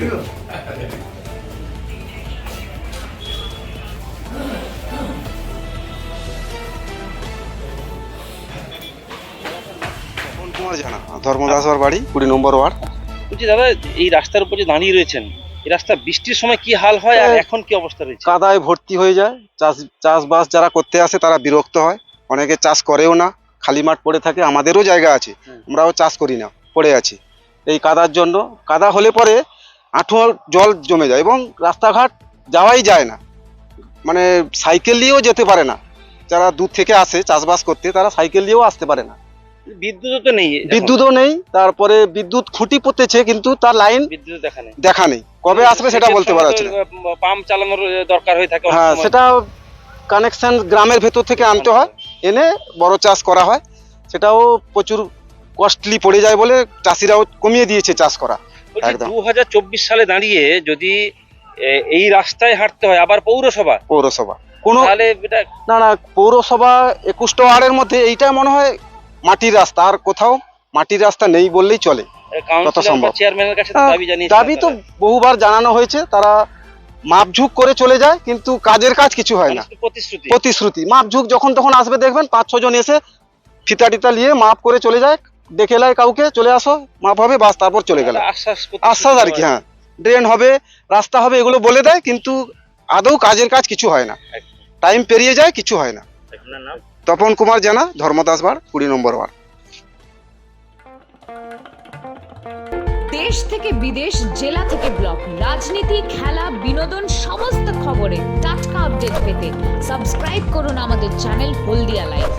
তপন জানা ধর্মদাসর বাড়ি কুড়ি নম্বর ওয়ার্ড। বলছি দাদা এই রাস্তার উপর দাঁড়িয়ে রয়েছেন এই রাস্তা বৃষ্টির সময় কি হাল হয় আর হ্যাঁ। এখন কি অবস্থা রয়েছে? কাদায় ভর্তি হয়ে যায়। চাষ চাষবাস যারা করতে আসে তারা বিরক্ত হয়। অনেকে চাষ করেও না খালি মাঠ পড়ে থাকে আমাদেরও জায়গা আছে। আমরাও চাষ করি না পড়ে আছি। এই কাদার জন্য কাদা হলে পরে আঁঠুয়া জল জমে যায় এবং রাস্তাঘাট যাওয়াই যায় না। মানে সাইকেল নিয়েও যেতে পারে না। যারা দূর থেকে আসে চাষবাস করতে তারা সাইকেল নিয়েও আসতে পারে না। বিদ্যুৎ তো নেই বিদ্যুৎও নেই তারপরে বিদ্যুৎ খুঁটি পড়তেছে কিন্তু তার লাইন বিদ্যুৎ দেখা নেই। দেখা নেই। কবে আসবে সেটা বলতে পারা যাচ্ছে পাম্প চালানোর দরকার হয়ে থাকে হ্যাঁ সেটা কানেকশন গ্রামের ভেতর থেকে আনতে হয়। এনে বড় চাষ করা হয়। সেটাও প্রচুর কস্টলি পড়ে যায় বলে চাষিরাও কমিয়ে দিয়েছে চাষ করা। দু হাজার চব্বিশ সালে দাঁড়িয়ে যদি এই রাস্তায় হাঁটতে হয় আবার পৌরসভা? পৌরসভা। কোনো না না পৌরসভা একুশটা ওয়ার্ডের মধ্যে এইটা মনে হয় মাটির রাস্তা আর কোথাও মাটির রাস্তা নেই বললেই চলে। দাবি দাবি তো বহুবার জানানো হয়েছে তারা মাপঝুক করে চলে যায় কিন্তু কাজের কাজ কিছু হয় না। প্রতিশ্রুতি। প্রতিশ্রুতি। মাপঝুক যখন তখন আসবে দেখবেন পাঁচ ছজন এসে ফিতা টিতা নিয়ে মাপ করে চলে যায় দেখে এলাই কাউকে চলে আসো মাপ হবে বাস তারপর চলে গেল। আশ্বাস আর কি হ্যাঁ। ড্রেন হবে রাস্তা হবে এগুলো বলে দেয় কিন্তু আদৌ কাজের কাজ কিছু হয় না। টাইম পেরিয়ে যায় কিছু হয় না। তপন কুমার জানা ধর্মদাস বার কুড়ি নম্বর ওয়ার্ড। দেশ থেকে বিদেশ জেলা থেকে ব্লক রাজনীতি খেলা বিনোদন সমস্ত খবরে টাটকা আপডেট পেতে সাবস্ক্রাইব করুন আমাদের চ্যানেল হলদিয়া লাইভ